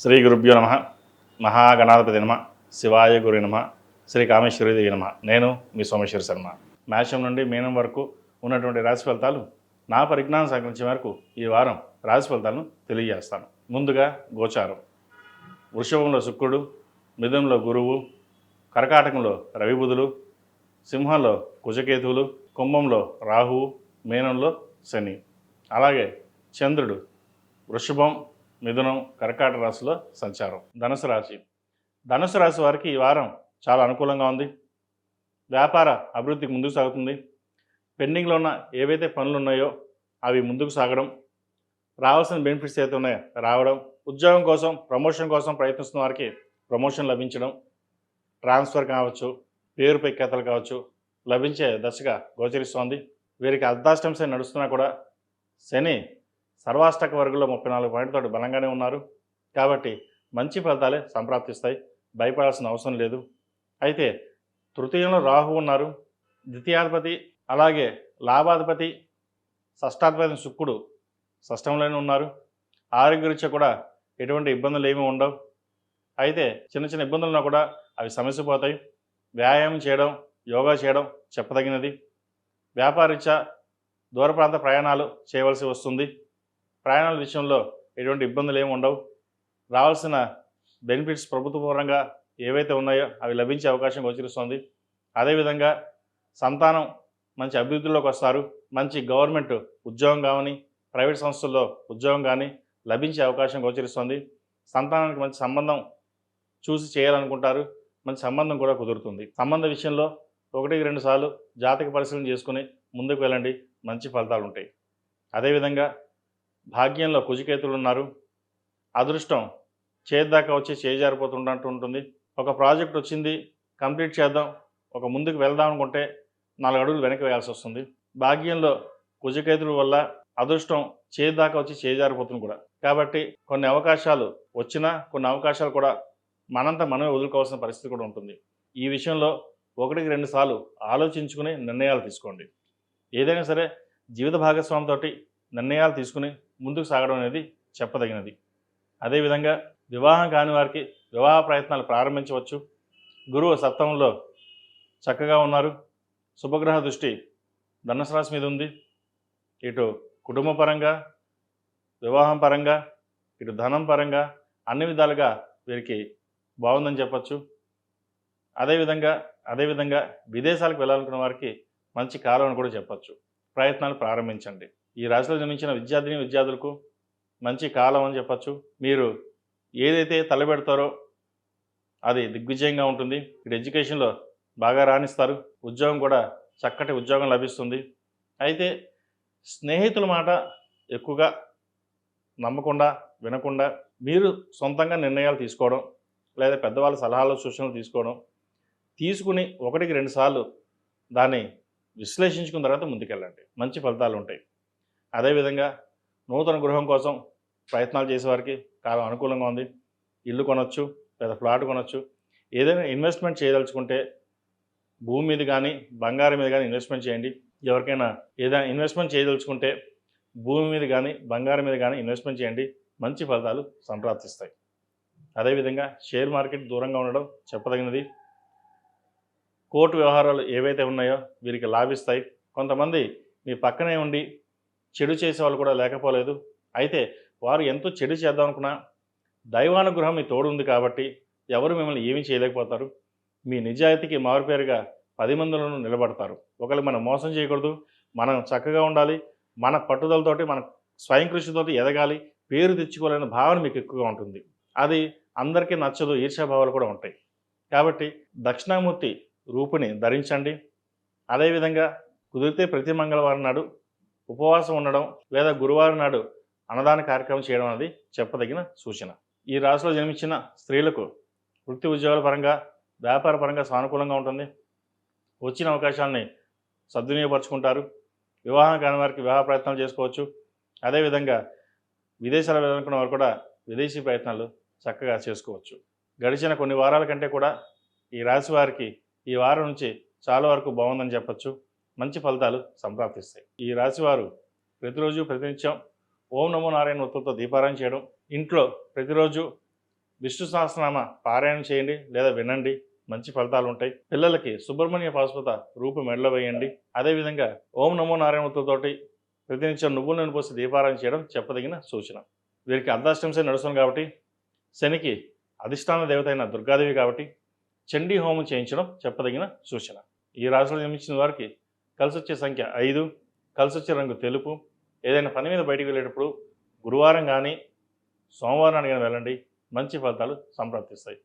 శ్రీ గురుభ్యో నమ. మహాగణాధిపతి నమ. శివాయ గురి నమ. శ్రీ కామేశ్వరి నమ. నేను మీ సోమేశ్వర శర్మ. మేషం నుండి మీనం వరకు ఉన్నటువంటి రాశి ఫలితాలు నా పరిజ్ఞానం సంక్రమించే వరకు ఈ వారం రాశి ఫలితాలను తెలియజేస్తాను. ముందుగా గోచారం. వృషభంలో శుక్రుడు మిథునంలో గురువు కర్కాటకంలో రవిబుధులు సింహంలో కుజకేతువులు కుంభంలో రాహువు మీనంలో శని. అలాగే చంద్రుడు వృషభం మిథునం కర్కాట రాశిలో సంచారం. ధనుసు రాశి. ధనుసు రాశి వారికి ఈ వారం చాలా అనుకూలంగా ఉంది. వ్యాపార అభివృద్ధికి ముందుకు సాగుతుంది. పెండింగ్లో ఉన్న ఏవైతే పనులు ఉన్నాయో అవి ముందుకు సాగడం రావాల్సిన బెనిఫిట్స్ ఏవైతే ఉన్నాయో రావడం ఉద్యోగం కోసం ప్రమోషన్ కోసం ప్రయత్నిస్తున్న వారికి ప్రమోషన్ లభించడం ట్రాన్స్ఫర్ కావచ్చు పేరు పెక్కేతలు కావచ్చు లభించే దశగా గోచరిస్తోంది. వీరికి అర్ధాష్టంశ నడుస్తున్నా కూడా శని సర్వాష్టక వర్గంలో ముప్పై నాలుగు పాయింట్లతో బలంగానే ఉన్నారు. కాబట్టి మంచి ఫలితాలే సంప్రాప్తిస్తాయి. భయపడాల్సిన అవసరం లేదు. అయితే తృతీయంలో రాహు ఉన్నారు. ద్వితీయాధిపతి అలాగే లాభాధిపతి షష్టాధిపతి శుక్రుడు షష్టంలోనే ఉన్నారు. ఆరోగ్యరీత్యా కూడా ఎటువంటి ఇబ్బందులు ఏమీ ఉండవు. అయితే చిన్న చిన్న ఇబ్బందులు ఉన్నా కూడా అవి సమస్యపోతాయి వ్యాయామం చేయడం యోగా చేయడం చెప్పదగినది. వ్యాపారరీత్యా దూర ప్రాంత ప్రయాణాలు చేయవలసి వస్తుంది. ప్రయాణాల విషయంలో ఎటువంటి ఇబ్బందులు ఏమి ఉండవు. రావాల్సిన బెనిఫిట్స్ ప్రభుత్వపరంగా ఏవైతే ఉన్నాయో అవి లభించే అవకాశం గోచరిస్తుంది. అదేవిధంగా సంతానం మంచి అభివృద్ధిలోకి వస్తారు. మంచి గవర్నమెంట్ ఉద్యోగం కావని ప్రైవేట్ సంస్థల్లో ఉద్యోగం కానీ లభించే అవకాశం గోచరిస్తుంది. సంతానానికి మంచి సంబంధం చూసి చేయాలనుకుంటారు. మంచి సంబంధం కూడా కుదురుతుంది. సంబంధ విషయంలో ఒకటికి రెండు సార్లు జాతక పరిశీలన చేసుకుని ముందుకు వెళ్ళండి. మంచి ఫలితాలు ఉంటాయి అదేవిధంగా భాగ్యంలో కుజికేతులు ఉన్నారు. అదృష్టం చేద్దాకా వచ్చి చేజారిపోతుంటూ ఉంటుంది. ఒక ప్రాజెక్ట్ వచ్చింది కంప్లీట్ చేద్దాం ఒక ముందుకు వెళ్దాం అనుకుంటే నాలుగు అడుగులు వెనక్కి వేయాల్సి వస్తుంది. భాగ్యంలో కుజకేతుల వల్ల అదృష్టం చేద్దాకా వచ్చి చేజారిపోతుంది కూడా. కాబట్టి కొన్ని అవకాశాలు వచ్చినా కొన్ని అవకాశాలు కూడా మనంతా మనమే వదులుకోవాల్సిన పరిస్థితి కూడా ఉంటుంది. ఈ విషయంలో ఒకటికి రెండు సార్లు ఆలోచించుకుని నిర్ణయాలు తీసుకోండి. ఏదైనా సరే జీవిత భాగస్వామితోటి నిర్ణయాలు తీసుకుని ముందుకు సాగడం అనేది చెప్పదగినది. అదేవిధంగా వివాహం కాని వారికి వివాహ ప్రయత్నాలు ప్రారంభించవచ్చు. గురువు సప్తమంలో చక్కగా ఉన్నారు. శుభగ్రహ దృష్టి ధనుసు రాశి మీద ఉంది. ఇటు కుటుంబ పరంగా వివాహం పరంగా ఇటు ధనం పరంగా అన్ని విధాలుగా వీరికి బాగుందని చెప్పచ్చు. అదేవిధంగా అదేవిధంగా విదేశాలకు వెళ్ళాలనుకున్న వారికి మంచి కాలం అని కూడా చెప్పచ్చు. ప్రయత్నాలు ప్రారంభించండి. ఈ రాశిలో జన్మించిన విద్యార్థిని విద్యార్థులకు మంచి కాలం అని చెప్పచ్చు. మీరు ఏదైతే తలపెడతారో అది దిగ్విజయంగా ఉంటుంది. ఇక్కడ ఎడ్యుకేషన్లో బాగా రాణిస్తారు. ఉద్యోగం కూడా చక్కటి ఉద్యోగం లభిస్తుంది. అయితే స్నేహితుల మాట ఎక్కువగా నమ్మకుండా వినకుండా మీరు సొంతంగా నిర్ణయాలు తీసుకోవడం లేదా పెద్దవాళ్ళ సలహాలు సూచనలు తీసుకోవడం తీసుకుని ఒకటికి రెండుసార్లు దాన్ని విశ్లేషించుకున్న తర్వాత ముందుకెళ్ళండి. మంచి ఫలితాలు ఉంటాయి. అదేవిధంగా నూతన గృహం కోసం ప్రయత్నాలు చేసేవారికి కాలం అనుకూలంగా ఉంది. ఇల్లు కొనొచ్చు లేదా ఫ్లాట్ కొనొచ్చు. ఏదైనా ఇన్వెస్ట్మెంట్ చేయదలుచుకుంటే భూమి మీద కానీ బంగారం మీద కానీ ఇన్వెస్ట్మెంట్ చేయండి. ఎవరికైనా ఏదైనా ఇన్వెస్ట్మెంట్ చేయదలుచుకుంటే భూమి మీద కానీ బంగారం మీద కానీ ఇన్వెస్ట్మెంట్ చేయండి. మంచి ఫలితాలు సంప్రాప్తిస్తాయి. అదేవిధంగా షేర్ మార్కెట్ దూరంగా ఉండడం చెప్పదగినది. కోర్టు వ్యవహారాలు ఏవైతే ఉన్నాయో వీరికి లాభిస్తాయి. కొంతమంది మీ పక్కనే ఉండి చెడు చేసే వాళ్ళు కూడా లేకపోలేదు. అయితే వారు ఎంతో చెడు చేద్దాం అనుకున్నా దైవానుగ్రహం మీ తోడుంది కాబట్టి ఎవరు మిమ్మల్ని ఏమీ చేయలేకపోతారు. మీ నిజాయితీకి మారుపేరుగా పది మందిలోనూ నిలబడతారు. ఒకళ్ళు మనం మోసం చేయకూడదు. మనం చక్కగా ఉండాలి. మన పట్టుదలతోటి మన స్వయం కృషితోటి ఎదగాలి. పేరు తెచ్చుకోవాలనే భావన మీకు ఎక్కువగా ఉంటుంది. అది అందరికీ నచ్చదు. ఈర్ష్యాభావాలు కూడా ఉంటాయి. కాబట్టి దక్షిణామూర్తి రూపుని ధరించండి. అదేవిధంగా కుదిరితే ప్రతి మంగళవారం నాడు ఉపవాసం ఉండడం లేదా గురువారం నాడు అన్నదాన కార్యక్రమం చేయడం అనేది చెప్పదగిన సూచన. ఈ రాశిలో జన్మించిన స్త్రీలకు వృత్తి ఉద్యోగాల పరంగా వ్యాపార పరంగా సానుకూలంగా ఉంటుంది. వచ్చిన అవకాశాలని సద్వినియోగపరుచుకుంటారు. వివాహం కాని వారికి వివాహ ప్రయత్నాలు చేసుకోవచ్చు. అదేవిధంగా విదేశాలు వెళ్ళాలనుకున్న వారు కూడా విదేశీ ప్రయత్నాలు చక్కగా చేసుకోవచ్చు. గడిచిన కొన్ని వారాల కంటే కూడా ఈ రాశి వారికి ఈ వారం నుంచి చాలా వరకు బాగుందని చెప్పచ్చు. మంచి ఫలితాలు సంప్రాప్తిస్తాయి. ఈ రాశివారు ప్రతిరోజు ప్రతినిత్యం ఓం నమో నారాయణ ఒత్తులతో దీపారాయణ చేయడం ఇంట్లో ప్రతిరోజు విష్ణు సహస్రనామ పారాయణం చేయండి లేదా వినండి మంచి ఫలితాలు ఉంటాయి. పిల్లలకి సుబ్రహ్మణ్య పాశుపత రూపు మెడలో వేయండి. అదేవిధంగా ఓం నమో నారాయణ నారాయణతోటి ప్రతినిత్యం నువ్వుల నూనె పోసి దీపారాయణ చేయడం చెప్పదగిన సూచన. వీరికి అర్ధాష్టంసే నడుస్తుంది కాబట్టి శనికి అధిష్టాన దేవత అయిన దుర్గాదేవి కాబట్టి చండీ హోమం చేయించడం చెప్పదగిన సూచన. ఈ రాశిలో జన్మించిన వారికి కలిసి వచ్చే సంఖ్య ఐదు కలిసి వచ్చే రంగు తెలుపు. ఏదైనా పని మీద బయటికి వెళ్ళేటప్పుడు గురువారం కానీ సోమవారం కానీ వెళ్ళండి. మంచి ఫలితాలు సంప్రాప్తిస్తాయి